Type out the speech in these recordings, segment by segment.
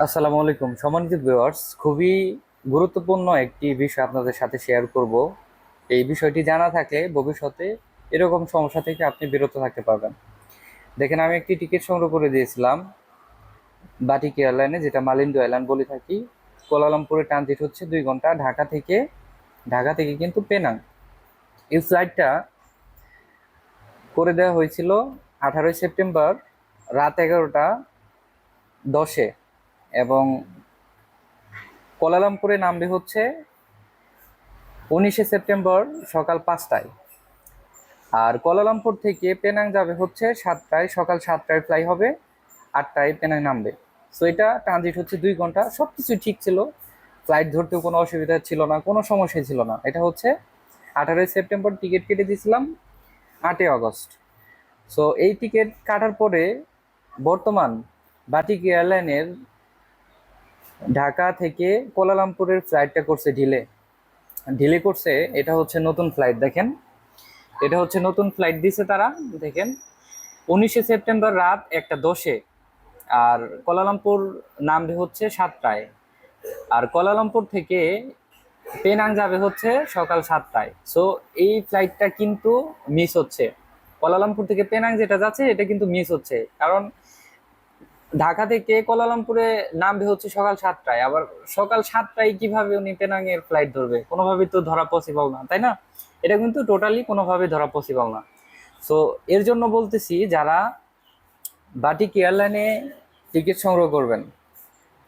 আসসালামু আলাইকুম। সম্মানিত ভিউয়ার্স খুবই গুরুত্বপূর্ণ একটি বিষয় আপনাদের সাথে শেয়ার করব। এই বিষয়টি জানা থাকলে ভবিষ্যতে এরকম সমস্যা থেকে আপনি বিরত থাকতে পারবেন। দেখেন, আমি একটি টিকিট সংগ্রহ করে দিয়েছিলাম বাটিক এয়ারলাইনে, যেটা মালিন্দু এয়ারলাইন বলে থাকি। কোলালামপুরে ট্রানজিট হচ্ছে দুই ঘণ্টা ঢাকা থেকে ঢাকা থেকে কিন্তু পেনাং। এই ফ্লাইটটা করে দেওয়া হয়েছিল আঠারোই সেপ্টেম্বর রাত এগারোটা দশে। এবং কোলালামপুরে নামবে হচ্ছে উনিশে সেপ্টেম্বর সকাল পাঁচটায়। আর কোলালামপুর থেকে পেনাং যাবে হচ্ছে সাতটায়, সকাল সাতটায় ফ্লাই হবে, আটটায় পেনাং নামবে। সো এটা ট্রানজিট হচ্ছে দুই ঘণ্টা। সব কিছু ঠিক ছিল। ফ্লাইট ধরতেও কোনো অসুবিধা ছিল না, কোনো সমস্যা ছিল না। এটা হচ্ছে আঠারোই সেপ্টেম্বর টিকিট কেটে দিয়েছিলাম, আটই আগস্ট। সো এই টিকিট কাটার পরে বর্তমান বাটিক এয়ারলাইনের ঢাকা থেকে কোলালামপুরের ফ্লাইটটা করছে ঢিলে। ঢিলে করছে, এটা হচ্ছে নতুন ফ্লাইট দেখেন। এটা হচ্ছে নতুন ফ্লাইট দিছে তারা, দেখেন। উনিশে সেপ্টেম্বর রাত একটা দশে, আর কোলালামপুর নামবে হচ্ছে সাতটায়। আর কোলালামপুর থেকে পেনাং যাবে হচ্ছে সকাল সাতটায়। সো এই ফ্লাইটটা কিন্তু মিস হচ্ছে। কোলালামপুর থেকে পেনাং যেটা যাচ্ছে, এটা কিন্তু মিস হচ্ছে। কারণ ঢাকা থেকে কোলালামপুরে নামবে হচ্ছে সকাল সাতটায়, আবার সকাল সাতটায় কীভাবে উনি পেনাং এর ফ্লাইট ধরবে, কোনোভাবেই তো ধরা পসিবল না, তাই না? এটা কিন্তু টোটালি কোনোভাবে ধরা পসিবল না। সো এর জন্য বলতেছি, যারা বাটিক এয়ারলাইনে টিকিট সংগ্রহ করবেন,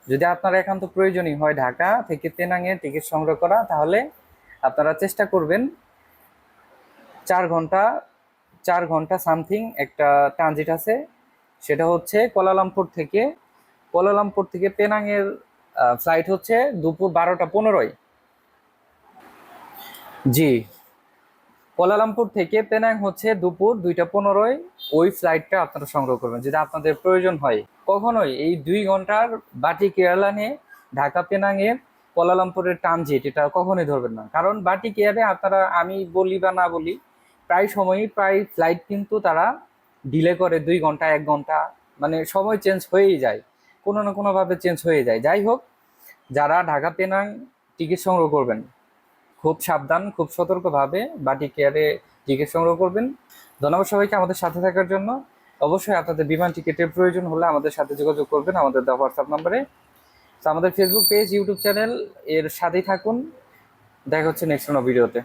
যদি আপনার একান্ত প্রয়োজনই হয় ঢাকা থেকে পেনাংয়ে টিকিট সংগ্রহ করা, তাহলে আপনারা চেষ্টা করবেন চার ঘণ্টা চার ঘণ্টা সামথিং একটা ট্রানজিট আছে সেটা হচ্ছে কোলালামপুর থেকে কোলালামপুর থেকে পেনাংয়ের ফ্লাইট হচ্ছে দুপুর বারোটা পনেরোই জি। কোলালামপুর থেকে পেনাং হচ্ছে দুপুর দুইটা পনেরোয়। ওই ফ্লাইটটা আপনারা সংগ্রহ করবেন যদি আপনাদের প্রয়োজন হয়। কখনোই এই দুই ঘণ্টার বাটিক এয়ারলাইনে ঢাকা পেনাংয়ের কোলালামপুরের ট্রানজিট এটা কখনোই ধরবেন না। কারণ বাটিক এয়ারে আপনারা আমি বলি বা না বলি, প্রায় সময়ই প্রায় ফ্লাইট কিন্তু তারা ডিলে করে দুই ঘণ্টা, এক ঘণ্টা মানে সময় চেঞ্জ হয়েই যায়। কোনো না কোনোভাবে চেঞ্জ হয়ে যায়। যাই হোক, যারা ঢাকা পেনাং টিকিট সংগ্রহ করবেন, খুব সাবধান, খুব সতর্কভাবে বাটি কেয়ারে টিকিট সংগ্রহ করবেন। ধন্যবাদ সবাইকে আমাদের সাথে থাকার জন্য। অবশ্যই আপনাদের বিমান টিকিটের প্রয়োজন হলে আমাদের সাথে যোগাযোগ করবেন আমাদের দেওয়া হোয়াটসঅ্যাপ নম্বরে তো আমাদের ফেসবুক পেজ ইউটিউব চ্যানেল এর সাথেই থাকুন। দেখা হচ্ছে নেক্সট কোনো ভিডিওতে